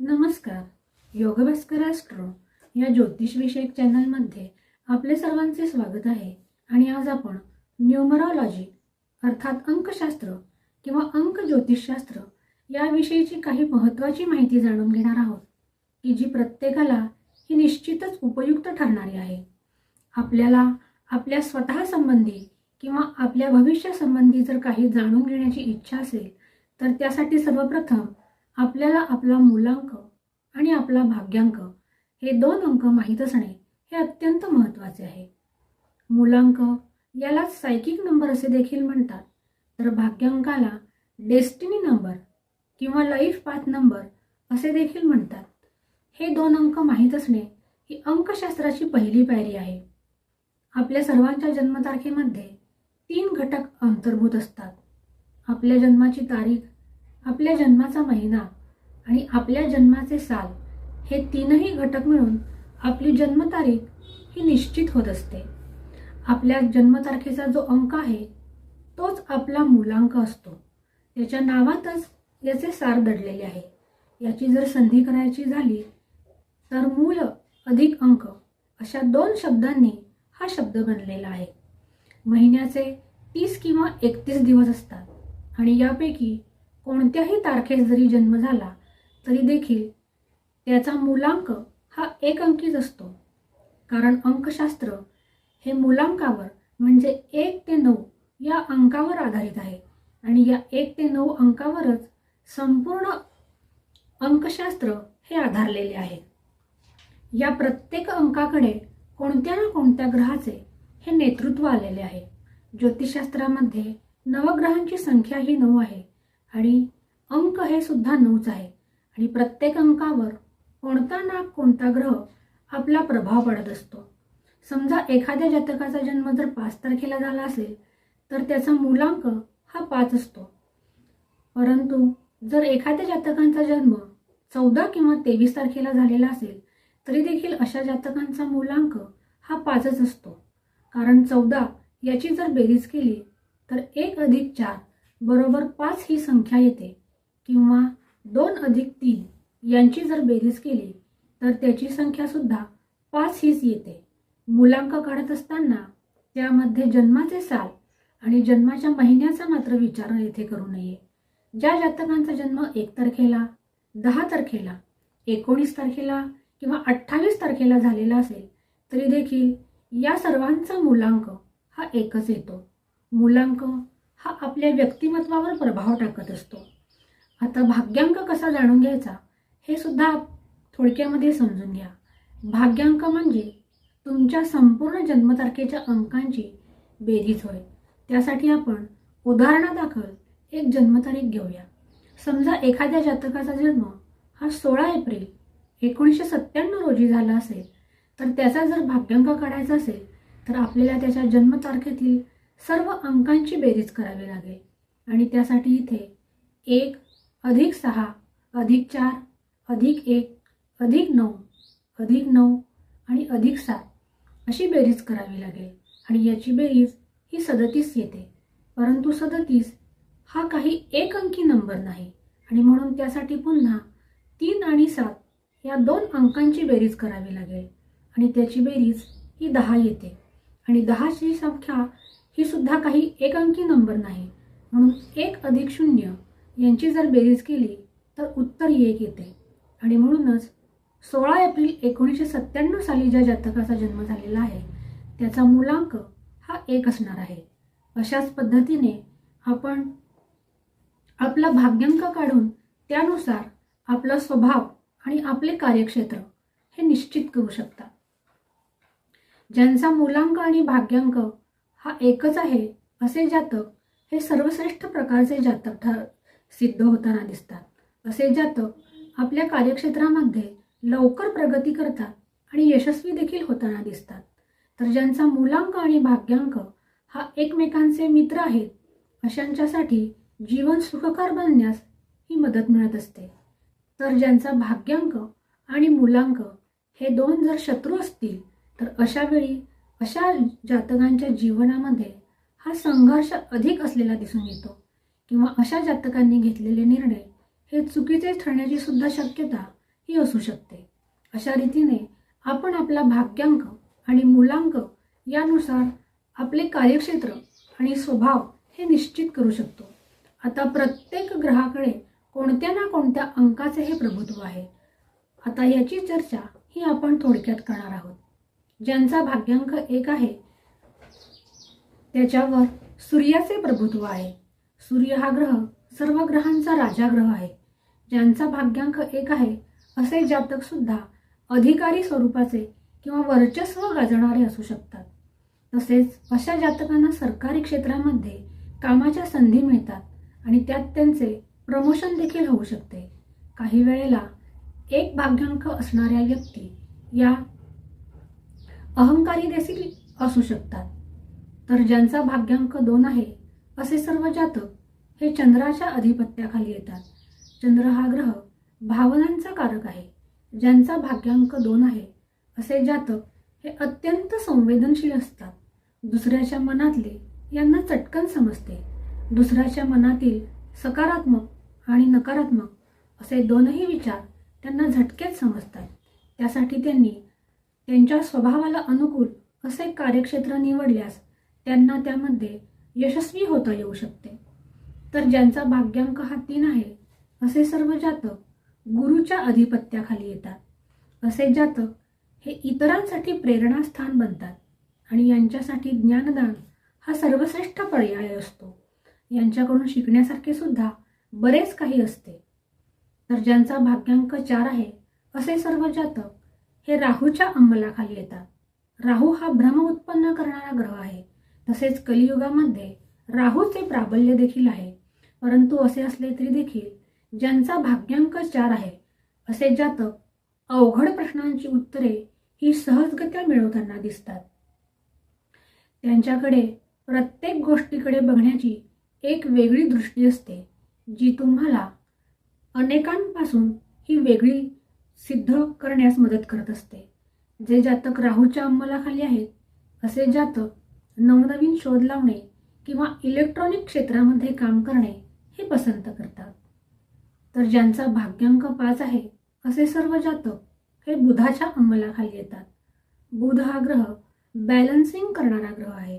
नमस्कार. योगभास्कर ॲस्ट्रो या ज्योतिषविषयक चॅनलमध्ये आपले सर्वांचे स्वागत आहे आणि आज आपण न्यूमरॉलॉजी अर्थात अंकशास्त्र किंवा अंक ज्योतिषशास्त्र याविषयीची काही महत्त्वाची माहिती जाणून घेणार आहोत की जी प्रत्येकाला ही निश्चितच उपयुक्त ठरणारी आहे. आपल्याला आपल्या स्वतः संबंधी किंवा आपल्या भविष्यासंबंधी जर काही जाणून घेण्याची इच्छा असेल तर त्यासाठी सर्वप्रथम आपल्याला आपला मूलांक आणि आपला भाग्यांक हे दोन अंक माहीत असणे हे अत्यंत महत्त्वाचे आहे. मूलांक याला सायकिक नंबर असे देखील म्हणतात. तर भाग्यांकाला डेस्टिनी नंबर किंवा लाईफ पाथ नंबर असे देखील म्हणतात. हे दोन अंक माहीत असणे ही अंकशास्त्राची पहिली पायरी आहे. आपल्या सर्वांच्या जन्मतारखेमध्ये तीन घटक अंतर्भूत असतात. आपल्या जन्माची तारीख आपल्या जन्माचा महिना आणि आपल्या जन्माचे साल हे तीनही घटक मिळून आपली जन्मतारीख ही निश्चित होत असते. आपल्या जन्मतारखेचा जो अंक आहे तोच आपला मूलांक असतो. त्याच्या नावातच याचे सार दडलेले आहे. याची जर संधी करायची झाली तर मूल अधिक अंक अशा दोन शब्दांनी हा शब्द बनलेला आहे. महिन्याचे तीस किंवा एकतीस दिवस असतात आणि यापैकी कोणत्याही तारखेस जरी जन्म झाला तरी देखील त्याचा मूलांक हा एक अंकीच असतो. कारण अंकशास्त्र हे मूलांकावर म्हणजे एक ते नऊ या अंकावर आधारित आहे. आणि या एक ते नऊ अंकावरच संपूर्ण अंकशास्त्र हे आधारलेले आहे. या प्रत्येक अंकाकडे कोणत्या ना कोणत्या ग्रहाचे हे नेतृत्व आलेले आहे. ज्योतिषशास्त्रामध्ये नवग्रहांची संख्या ही नऊ आहे. आणि अंक हे सुद्धा नऊच आहे. आणि प्रत्येक अंकावर कोणता ना कोणता ग्रह आपला प्रभाव पडत असतो. समजा एखाद्या जातकाचा जन्म जर पाच तारखेला झाला असेल तर त्याचा मूलांक हा पाच असतो. परंतु जर एखाद्या जातकांचा जन्म चौदा किंवा तेवीस तारखेला झालेला असेल तरी देखील अशा जातकांचा मूलांक हा पाचच असतो. कारण चौदा याची जर बेरीज केली तर एक अधिक चार बरोबर पाच ही संख्या येते. किंवा दोन अधिक तीन यांची जर बेरीज केली तर त्याची संख्या सुद्धा पाच हीच येते. मुलांक काढत असताना त्यामध्ये जन्माचे साल आणि जन्माच्या महिन्याचा मात्र विचार येथे करू नये. ज्या जातकांचा जन्म एक तारखेला दहा तारखेला एकोणीस तारखेला किंवा अठ्ठावीस तारखेला झालेला असेल तरी देखील या सर्वांचा मूलांक हा एकच येतो. मूलांक हा आपल्या व्यक्तिमत्वावर प्रभाव टाकत असतो. आता भाग्यांक कसा जाणून घ्यायचा हे सुद्धा थोडक्यामध्ये समजून घ्या. भाग्यांक म्हणजे तुमच्या संपूर्ण जन्मतारखेच्या अंकांची बेरीज होय. त्यासाठी आपण उदाहरणादाखल एक जन्मतारीख घेऊया. समजा एखाद्या जातकाचा जन्म हा सोळा एप्रिल एकोणीसशे सत्त्याण्णव रोजी झाला असेल तर त्याचा जर भाग्यांक काढायचा असेल तर आपल्याला त्याच्या जन्मतारखेतील सर्व अंकांची बेरीज करावी लागेल. आणि त्यासाठी इथे एक अधिक सहा अधिक चार अधिक एक अधिक नऊ अधिक नऊ आणि अधिक सात अशी बेरीज करावी लागेल. आणि याची बेरीज ही सदतीस येते. परंतु सदतीस हा काही एक अंकी नंबर नाही. आणि म्हणून त्यासाठी पुन्हा तीन आणि सात या दोन अंकांची बेरीज करावी लागेल. आणि त्याची बेरीज ही दहा येते. आणि दहाची संख्या ही सुद्धा काही एक अंकी नंबर नाही. म्हणून एक अधिक शून्य यांची जर बेरीज केली तर उत्तर एक येते. आणि म्हणूनच सोळा एप्रिल एकोणीसशे सत्त्याण्णव साली ज्या जातकाचा जन्म झालेला आहे त्याचा मूलांक हा एक असणार आहे. अशाच पद्धतीने आपण आपला भाग्यांक काढून त्यानुसार आपला स्वभाव आणि आपले कार्यक्षेत्र हे निश्चित करू शकता. ज्यांचा मूलांक आणि भाग्यांक हा एकच आहे असे जातक हे सर्वश्रेष्ठ प्रकारचे जातक ठर सिद्ध होताना दिसतात. असे जातक आपल्या कार्यक्षेत्रामध्ये लवकर प्रगती करतात आणि यशस्वी देखील होताना दिसतात. तर ज्यांचा मूलांक आणि भाग्यांक हा एकमेकांचे मित्र आहेत अशांच्यासाठी जीवन सुखकर बनण्यास ही मदत मिळत असते. तर ज्यांचा भाग्यांक आणि मूलांक हे दोन जर शत्रू असतील तर अशा वेळी अशा जातकांच्या जीवनामध्ये हा संघर्ष अधिक असलेला दिसून येतो. किंवा अशा जातकांनी घेतलेले निर्णय हे चुकीचे ठरण्याची सुद्धा शक्यता ही असू शकते. अशा रीतीने आपण आपला भाग्यांक आणि मूलांक यानुसार आपले कार्यक्षेत्र आणि स्वभाव हे निश्चित करू शकतो. आता प्रत्येक ग्रहाकडे कोणत्या ना कोणत्या अंकाचे हे प्रभुत्व आहे. आता याची चर्चा ही आपण थोडक्यात करणार आहोत. ज्यांचा भाग्यांक एक आहे त्याच्यावर सूर्याचे प्रभुत्व आहे. सूर्य हा ग्रह सर्व ग्रहांचा राजा ग्रह आहे. ज्यांचा भाग्यांक एक आहे असे जातक सुद्धा अधिकारी स्वरूपाचे किंवा वर्चस्व गाजणारे असू शकतात. तसेच अशा जातकांना सरकारी क्षेत्रामध्ये कामाच्या संधी मिळतात आणि त्यात त्यांचे प्रमोशन देखील होऊ शकते. काही वेळेला एक भाग्यांक असणाऱ्या व्यक्ती या अहंकारी देखील असू शकतात. तर ज्यांचा भाग्यांक दोन आहे असे सर्व जातक हे चंद्राच्या अधिपत्याखाली येतात. चंद्र हा ग्रह भावनांचा कारक आहे ज्यांचा भाग्यांक दोन आहे असे जातक हे अत्यंत संवेदनशील असतात. दुसऱ्याच्या मनातले यांना चटकन समजते. दुसऱ्याच्या मनातील सकारात्मक आणि नकारात्मक असे दोनही विचार त्यांना झटकेच समजतात. त्यासाठी त्यांनी त्यांच्या स्वभावाला अनुकूल असे कार्यक्षेत्र निवडल्यास त्यांना त्यामध्ये यशस्वी होता येऊ शकते. तर ज्यांचा भाग्यांक हा तीन आहे असे सर्व जातक गुरुच्या अधिपत्याखाली येतात. असे जातक हे इतरांसाठी प्रेरणास्थान बनतात आणि यांच्यासाठी ज्ञानदान हा सर्वश्रेष्ठ पर्याय असतो. यांच्याकडून शिकण्यासारखे सुद्धा बरेच काही असते. तर ज्यांचा भाग्यांक चार आहे असे सर्व जातक हे राहूच्या अंमलाखाली येतात. राहू हा भ्रम उत्पन्न करणारा ग्रह आहे. तसेच कलियुगामध्ये राहूचे प्राबल्य देखील आहे. परंतु असे असले तरी देखील ज्यांचा भाग्यांक चार आहे असे जातक अवघड प्रश्नांची उत्तरे ही सहजगत्या मिळवताना दिसतात. त्यांच्याकडे प्रत्येक गोष्टीकडे बघण्याची एक वेगळी दृष्टी असते जी तुम्हाला अनेकांपासून ही वेगळी सिद्ध करण्यास मदत करत असते. जे जातक राहूच्या अंमलाखाली आहेत असे जातक नवनवीन शोध लावणे किंवा इलेक्ट्रॉनिक क्षेत्रामध्ये काम करणे हे पसंत करतात. तर ज्यांचा भाग्यांक पाच आहे असे सर्व जातक हे बुधाच्या अंमलाखाली येतात. बुध हा ग्रह बॅलन्सिंग करणारा ग्रह आहे.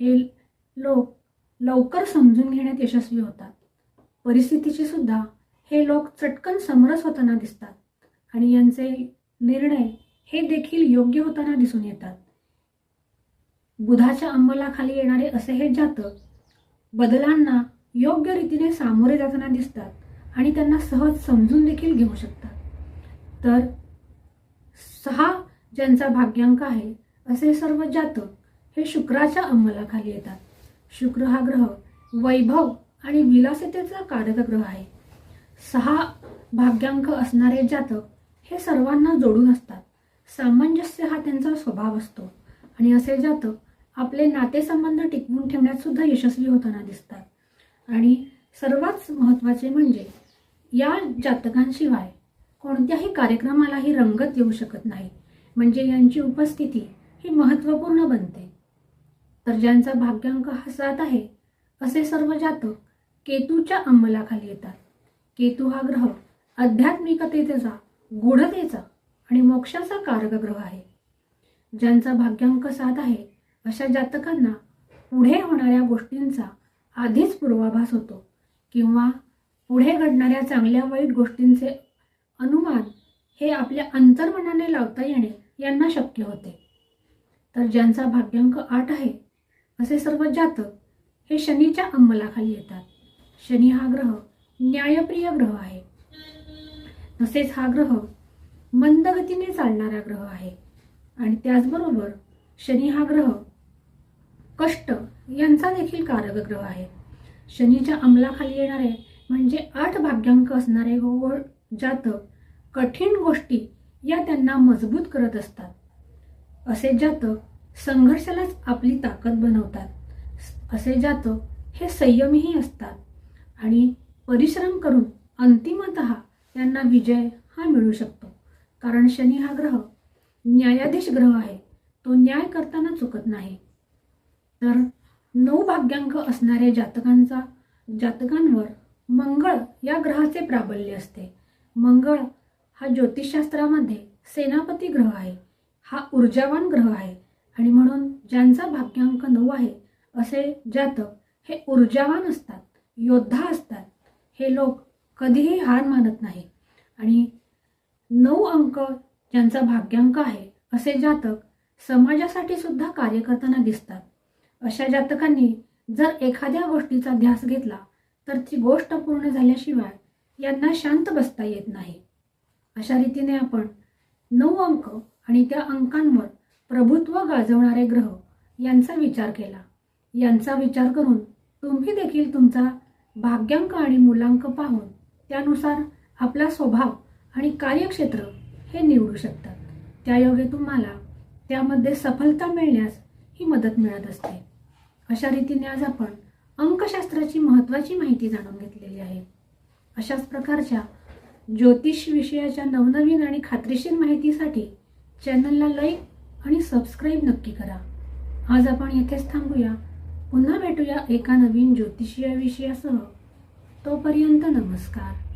हे लोक लवकर समजून घेण्यात यशस्वी होतात. परिस्थितीची सुद्धा हे लोक चटकन समरस होताना दिसतात. आणि यांचे निर्णय हे देखील योग्य होताना दिसून येतात. बुधाच्या अंमलाखाली येणारे असे हे जातक बदलांना योग्य रीतीने सामोरे जाताना दिसतात आणि त्यांना सहज समजून देखील घेऊ शकतात. तर सहा ज्यांचा भाग्यांक आहे असे सर्व जातक हे शुक्राच्या अंमलाखाली येतात. शुक्र हा ग्रह वैभव आणि विलासितेचा कारक ग्रह आहे. सहा भाग्यांक असणारे जातक हे सर्वांना जोडून असतात. सामंजस्य हा त्यांचा स्वभाव असतो. आणि असे जातक आपले नातेसंबंध टिकवून ठेवण्यात सुद्धा यशस्वी होताना दिसतात. आणि सर्वात महत्त्वाचे म्हणजे या जातकांशिवाय कोणत्याही कार्यक्रमालाही रंगत येऊ शकत नाही. म्हणजे यांची उपस्थिती ही महत्त्वपूर्ण बनते. तर ज्यांचा भाग्यांक हा सात आहे असे सर्व जातक केतूच्या अंमलाखाली येतात. केतू हा ग्रह आध्यात्मिकतेचा गूढतेचा आणि मोक्षाचा कारक ग्रह आहे. ज्यांचा भाग्यांक सात आहे अशा जातकांना पुढे होणाऱ्या गोष्टींचा आधीच पूर्वाभास होतो किंवा पुढे घडणाऱ्या चांगल्या वाईट गोष्टींचे अनुमान हे आपल्या अंतर्मनाने लावता येणे यांना शक्य होते. तर ज्यांचा भाग्यांक आठ आहे असे सर्व जातक हे शनीच्या अंमलाखाली येतात. शनी हा ग्रह न्यायप्रिय ग्रह आहे. तसेच हा ग्रह मंदगतीने चालणारा ग्रह आहे. आणि त्याचबरोबर शनी हा ग्रह कष्ट यांचा देखील कारक ग्रह आहे. शनीच्या अंमलाखाली येणारे म्हणजे आठ भाग्यांक असणारे व जातक कठीण गोष्टी या त्यांना मजबूत करत असतात. असे जातक संघर्षालाच आपली ताकद बनवतात. असे जातक हे संयमीही असतात. आणि परिश्रम करून अंतिमत त्यांना विजय हा मिळू शकतो. कारण शनी हा ग्रह न्यायाधीश ग्रह आहे. तो न्याय करताना चुकत नाही. तर नऊ भाग्यांक असणाऱ्या जातकांचा जातकांवर मंगळ या ग्रहाचे प्राबल्य असते. मंगळ हा ज्योतिषशास्त्रामध्ये सेनापती ग्रह आहे. हा ऊर्जावान ग्रह आहे. आणि म्हणून ज्यांचा भाग्यांक नऊ आहे असे जातक हे ऊर्जावान असतात योद्धा असतात. हे लोक कधीही हार मानत नाही. आणि नऊ अंक ज्यांचा भाग्यांक आहे असे जातक समाजासाठी सुद्धा कार्य करताना दिसतात. अशा जातकांनी जर एखाद्या गोष्टीचा ध्यास घेतला तर ती गोष्ट पूर्ण झाल्याशिवाय यांना शांत बसता येत नाही. अशा रीतीने आपण नऊ अंक आणि त्या अंकांवर प्रभुत्व गाजवणारे ग्रह यांचा विचार केला. यांचा विचार करून तुम्ही देखील तुमचा भाग्यांक आणि मुलांक पाहून त्यानुसार आपला स्वभाव आणि कार्यक्षेत्र हे निवडू शकतात. त्यायोगे तुम्हाला त्यामध्ये सफलता मिळण्यास ही मदत मिळत असते. अशा रीतीने आज आपण अंकशास्त्राची महत्त्वाची माहिती जाणून घेतलेली आहे. अशाच प्रकारच्या ज्योतिष विषयाच्या नवनवीन आणि खात्रीशीर माहितीसाठी चॅनलला लाईक आणि सबस्क्राईब नक्की करा. आज आपण येथेच थांबूया. पुन्हा भेटूया एका नवीन ज्योतिषीय विषयासह. तोपर्यंत नमस्कार.